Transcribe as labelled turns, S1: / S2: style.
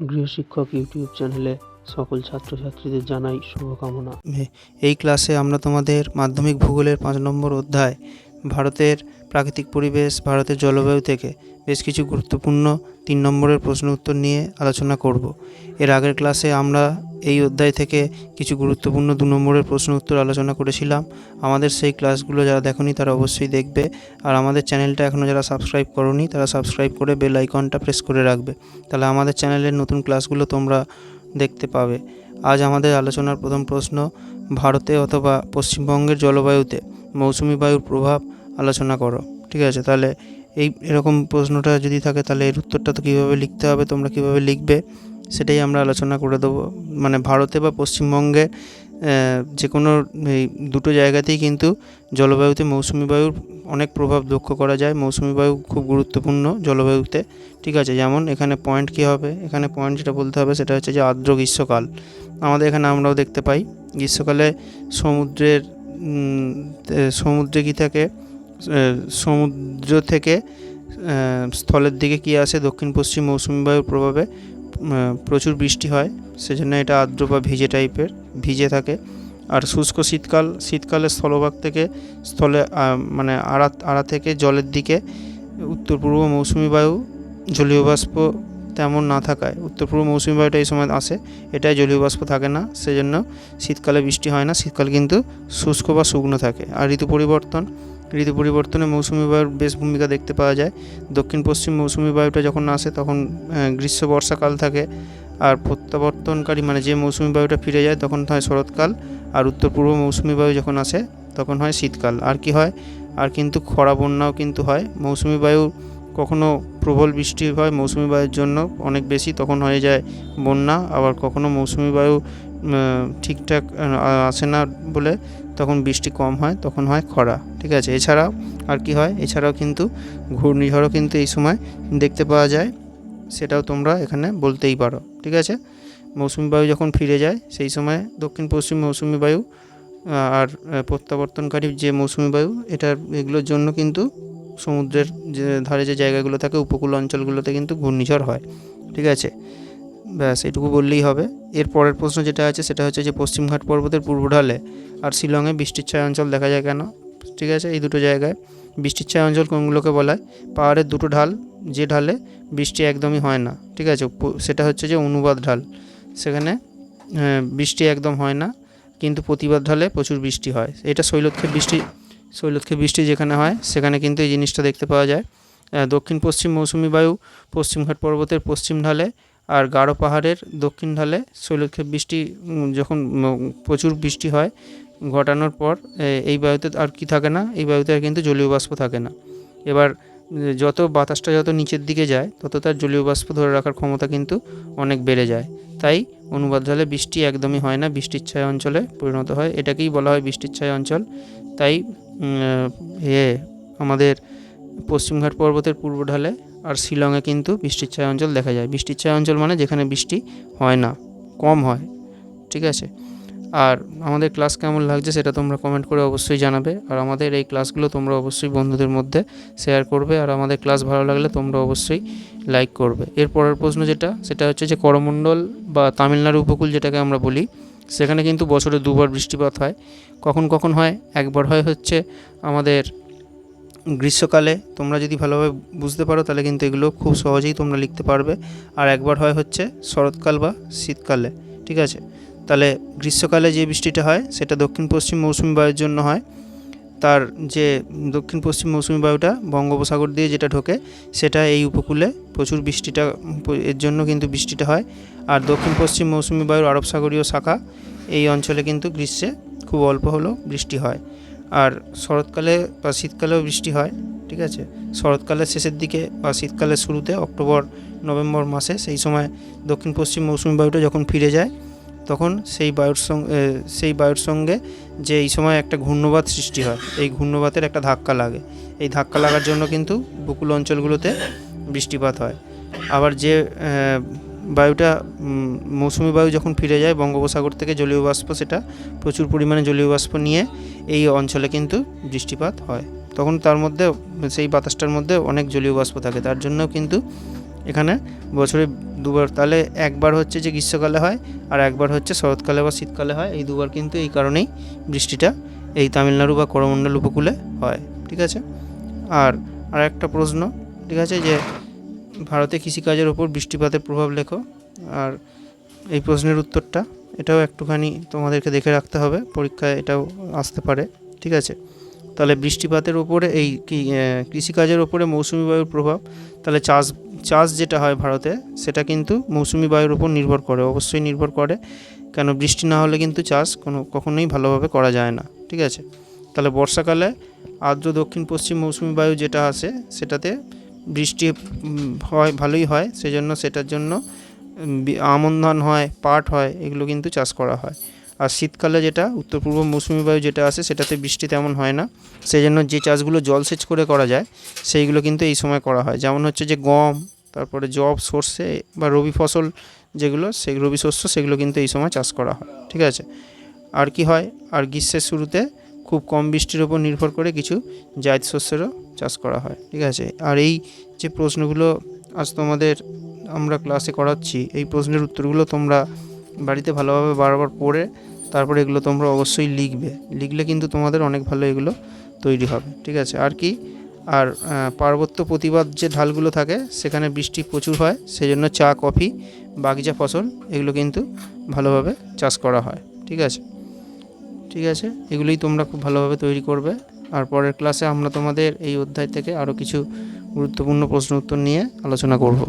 S1: গৃহশিক্ষক YouTube চ্যানেলে সকল ছাত্রছাত্রীদের জানাই শুভকামনা।
S2: এই ক্লাসে আমরা তোমাদের মাধ্যমিক ভূগোলের পাঁচ নম্বর অধ্যায়, ভারতের প্রাকৃতিক পরিবেশ, ভারতের জলবায়ু থেকে বেশ কিছু গুরুত্বপূর্ণ তিন নম্বরের প্রশ্ন উত্তর নিয়ে আলোচনা করব। এর আগের ক্লাসে আমরা এই অধ্যায় থেকে কিছু গুরুত্বপূর্ণ দু নম্বরের প্রশ্ন উত্তর আলোচনা করেছিলাম। আমাদের সেই ক্লাসগুলো যারা দেখনি তারা অবশ্যই দেখবে। আর আমাদের চ্যানেলটা এখনও যারা সাবস্ক্রাইব করনি, তারা সাবস্ক্রাইব করে বেল আইকনটা প্রেস করে রাখবে। তাহলে আমাদের চ্যানেলের নতুন ক্লাসগুলো তোমরা দেখতে পাবে। আজ আমাদের আলোচনার প্রথম প্রশ্ন, ভারতে অথবা পশ্চিমবঙ্গের জলবায়ুতে মৌসুমি বায়ুর প্রভাব আলোচনা করো, ঠিক আছে? তাহলে এই এরকম প্রশ্নটা যদি থাকে, তাহলে এর উত্তরটা তো কীভাবে লিখতে হবে, তোমরা কীভাবে লিখবে, সেটাই আমরা আলোচনা করে দেবো। মানে ভারতে বা পশ্চিমবঙ্গে যে কোনো এই দুটো জায়গাতেই কিন্তু জলবায়ুতে মৌসুমি বায়ুর অনেক প্রভাব লক্ষ্য করা যায়। মৌসুমি বায়ু খুব গুরুত্বপূর্ণ জলবায়ুতে, ঠিক আছে? যেমন এখানে পয়েন্ট কী হবে? এখানে পয়েন্ট যেটা বলতে হবে, সেটা হচ্ছে যে আর্দ্র গ্রীষ্মকাল। আমাদের এখানে আমরাও দেখতে পাই, গ্রীষ্মকালে সমুদ্রের সমুদ্রে কী থাকে? সমুদ্র থেকে স্থলের দিকে কী আসে? দক্ষিণ, পশ্চিম মৌসুমি বায়ুর প্রভাবে প্রচুর বৃষ্টি হয়, সেজন্য এটা আর্দ্র বা ভিজে টাইপের, ভিজে থাকে। আর শুষ্ক শীতকাল শীতকালে স্থলভাগ থেকে স্থলে মানে আড়া আড়া থেকে জলের দিকে, উত্তর পূর্ব মৌসুমি বায়ু, জলীয় বাষ্প তেমন না থাকায়, উত্তর পূর্ব মৌসুমি বায়ুটা এই সময় আসে, এটাই জলীয় বাষ্প থাকে না, সেজন্য শীতকালে বৃষ্টি হয় না, শীতকাল কিন্তু শুষ্ক বা শুকনো থাকে। আর ঋতু পরিবর্তন ঋতু পরিবর্তনে মৌসুমি বায়ুর বেশ ভূমিকা দেখতে পাওয়া যায়। দক্ষিণ পশ্চিম মৌসুমি বায়ুটা যখন আসে তখন গ্রীষ্ম, বর্ষাকাল থাকে আর প্রত্যাবর্তনকারী মানে যে মৌসুমি বায়ুটা ফিরে যায় তখন হয় শরৎকাল আর উত্তর পূর্ব মৌসুমি বায়ু যখন আসে তখন হয় শীতকাল। আর কি হয়? আর কিন্তু খরা, বন্যাও কিন্তু হয়। মৌসুমি বায়ু কখনো প্রবল বৃষ্টি হয় মৌসুমি বায়ুর জন্য অনেক বেশি, তখন হয়ে যায় বন্যা। আবার কখনো মৌসুমি বায়ু ঠিকঠাক আসে না বলে তখন বৃষ্টি কম হয়, তখন হয় খরা, ঠিক আছে? এছাড়াও আর কি হয়? এছাড়াও কিন্তু ঘূর্ণিঝড়ও কিন্তু এই সময় দেখতে পাওয়া যায়, সেটাও তোমরা এখানে বলতেই পারো, ঠিক আছে? মৌসুমি বায়ু যখন ফিরে যায়, সেই সময় দক্ষিণ পশ্চিম মৌসুমি বায়ু আর প্রত্যাবর্তনকারী যে মৌসুমি বায়ু এটার এগুলোর জন্য কিন্তু সমুদ্রের যে, ধারে যে জায়গাগুলো থাকে, উপকূল অঞ্চলগুলোতে কিন্তু ঘূর্ণিঝড় হয়, ঠিক আছে? ব্যাস, এটুকু বললেই হবে। এর পরের প্রশ্ন যেটা আছে, সেটা হচ্ছে যে পশ্চিমঘাট পর্বতের পূর্ব ঢালে আর শিলংয়ে বৃষ্টির ছায়া অঞ্চল দেখা যায় কেন? ঠিক আছে, এই দুটো জায়গায়। বৃষ্টির ছায়া অঞ্চল কোনগুলোকে বলা হয় পাহাড়ের দুটো ঢাল, যে ঢালে বৃষ্টি একদমই হয় না। ঠিক আছে সেটা হচ্ছে যে অনুবাদ ঢাল। সেখানে বৃষ্টি একদম হয় না, কিন্তু প্রতিবাদ ঢালে প্রচুর বৃষ্টি হয়। এটা শৈলক্ষে বৃষ্টি শৈলক্ষে বৃষ্টি যেখানে হয়, সেখানে কিন্তু এই জিনিসটা দেখতে পাওয়া যায়। দক্ষিণ পশ্চিম মৌসুমি বায়ু পশ্চিমঘাট পর্বতের পশ্চিম ঢালে আর গাঢ় পাহাড়ের দক্ষিণ ঢালে শৈলক্ষেপ বৃষ্টি যখন প্রচুর বৃষ্টি হয়, ঘটানোর পর এই বায়ুতে আর কি থাকে না? এই বায়ুতে আর কিন্তু জলীয় বাষ্প থাকে না। এবার যত বাতাসটা যত নিচের দিকে যায়, তত তার জলীয় বাষ্প ধরে রাখার ক্ষমতা কিন্তু অনেক বেড়ে যায়। তাই অনুবাদ ঢালে বৃষ্টি একদমই হয় না, বৃষ্টির ছায়া অঞ্চলে পরিণত হয়। এটাকেই বলা হয় বৃষ্টির ছায়া অঞ্চল। তাই এ, আমাদের পশ্চিমঘাট পর্বতের পূর্ব ঢালে আর শিলংয়ে কিন্তু বৃষ্টির ছায়া অঞ্চল দেখা যায়। বৃষ্টির ছায়া অঞ্চল মানে যেখানে বৃষ্টি হয় না, কম হয়, ঠিক আছে? আর আমাদের ক্লাস কেমন লাগছে সেটা তোমরা কমেন্ট করে অবশ্যই জানাবে। আর আমাদের এই ক্লাসগুলো তোমরা অবশ্যই বন্ধুদের মধ্যে শেয়ার করবে। আর আমাদের ক্লাস ভালো লাগলে তোমরা অবশ্যই লাইক করবে। এর পরের প্রশ্ন যেটা, সেটা হচ্ছে যে করমণ্ডল বা তামিলনাড়ু উপকূল যেটাকে আমরা বলি, সেখানে কিন্তু বছরে দুবার বৃষ্টিপাত হয়। কখন কখন হয়? একবার হয় হচ্ছে আমাদের গ্রীষ্মকালে তোমরা যদি ভালোভাবে বুঝতে পারো, তাহলে কিন্তু এগুলো খুব সহজেই তোমরা লিখতে পারবে। আর একবার হয় হচ্ছে শরৎকাল বা শীতকালে, ঠিক আছে? তাহলে গ্রীষ্মকালে যে বৃষ্টিটা হয়, সেটা দক্ষিণ পশ্চিম মৌসুমি বায়ুর জন্য হয়। তার যে দক্ষিণ পশ্চিম মৌসুমি বায়ুটা বঙ্গোপসাগর দিয়ে যেটা ঢোকে, সেটা এই উপকূলে প্রচুর বৃষ্টিটা, এর জন্য কিন্তু বৃষ্টিটা হয়। আর দক্ষিণ পশ্চিম মৌসুমি বায়ুর আরব সাগরীয় শাখা, এই অঞ্চলে কিন্তু গ্রীষ্মে খুব অল্প হলেও বৃষ্টি হয়। আর শরৎকালে বা শীতকালেও বৃষ্টি হয়, ঠিক আছে? শরৎকালের শেষের দিকে বা শীতকালের শুরুতে অক্টোবর, নভেম্বর মাসে সেই সময় দক্ষিণ পশ্চিম মৌসুমি বায়ুটা যখন ফিরে যায়, তখন সেই বায়ুর সঙ্গে সেই বায়ুর সঙ্গে যে এই সময় একটা ঘূর্ণবাত সৃষ্টি হয়, এই ঘূর্ণবাতের একটা ধাক্কা লাগে। এই ধাক্কা লাগার জন্য কিন্তু উপকূল অঞ্চলগুলোতে বৃষ্টিপাত হয়। আবার যে বায়ুটা মৌসুমি বায়ু যখন ফিরে যায় বঙ্গোপসাগর থেকে জলীয় বাষ্প সেটা প্রচুর পরিমাণে জলীয় বাষ্প নিয়ে এই অঞ্চলে কিন্তু বৃষ্টিপাত হয়। তখন তার মধ্যে, সেই বাতাসটার মধ্যে অনেক জলীয় বাষ্প থাকে। তার জন্য কিন্তু এখানে বছরে দুবার, তাহলে একবার হচ্ছে যে গ্রীষ্মকালে হয় আর একবার হচ্ছে শরৎকালে বা শীতকালে হয়। এই দুবার কিন্তু এই কারণেই বৃষ্টিটা এই তামিলনাড়ু বা করমণ্ডল উপকূলে হয়। ঠিক আছে? আর আর একটা প্রশ্ন, ঠিক আছে যে ভারতে কৃষিকাজের ওপর বৃষ্টিপাতের প্রভাব লেখো? আর এই প্রশ্নের উত্তরটা? এটাও একটুখানি তোমাদেরকে দেখে রাখতে হবে, পরীক্ষায় এটাও আসতে পারে, ঠিক আছে? তাহলে বৃষ্টিপাতের ওপরে এই কৃষিকাজের ওপরে মৌসুমি বায়ুর প্রভাব, তাহলে চাষ চাষ যেটা হয় ভারতে, সেটা কিন্তু মৌসুমি বায়ুর উপর নির্ভর করে, অবশ্যই নির্ভর করে, কেন বৃষ্টি না হলে কিন্তু চাষ কোনো, কখনোই ভালোভাবে করা যায় না, ঠিক আছে? তাহলে বর্ষাকালে আর্দ্র দক্ষিণ পশ্চিম মৌসুমি বায়ু যেটা আসে সেটাতে বৃষ্টি হয়, ভালোই হয়, সেজন্য সেটার জন্য আমন ধান হয়, পাট হয়, এগুলো কিন্তু চাষ করা হয়। আর শীতকালে যেটা, উত্তর পূর্ব মৌসুমি বায়ু যেটা আসে, সেটাতে বৃষ্টি তেমন হয় না। সেই জন্য যে চাষগুলো জলসেচ করে করা যায়, সেইগুলো কিন্তু এই সময় করা হয়। যেমন হচ্ছে যে গম, তারপরে জব, সর্ষে বা রবি ফসল যেগুলো সেই রবি শস্য, সেগুলো কিন্তু এই সময় চাষ করা হয়। ঠিক আছে? আর কি হয়? আর গ্রীষ্মের শুরুতে খুব কম বৃষ্টির ওপর নির্ভর করে কিছু জায়দ শস্যেরও চাষ করা হয়। ঠিক আছে? আর এই যে প্রশ্নগুলো আজ তোমাদের আমরা ক্লাসে করাচ্ছি, এই প্রশ্নের উত্তরগুলো তোমরা বাড়িতে ভালোভাবে বারবার পড়ে তারপরে এগুলো তোমরা অবশ্যই লিখবে। লিখলে কিন্তু তোমাদের অনেক ভালো এগুলো তৈরি হবে, ঠিক আছে? আর কি? আর পার্বত্য প্রতিবাদ যে ঢালগুলো থাকে, সেখানে বৃষ্টি প্রচুর হয় সেই জন্য চা, কফি, বাগিচা ফসল এগুলো কিন্তু ভালোভাবে চাষ করা হয়, ঠিক আছে? ঠিক আছে? এগুলোই তোমরা খুব ভালোভাবে তৈরি করবে। আর পরের ক্লাসে আমরা তোমাদের এই অধ্যায় থেকে আরও কিছু গুরুত্বপূর্ণ প্রশ্ন উত্তর নিয়ে আলোচনা করব।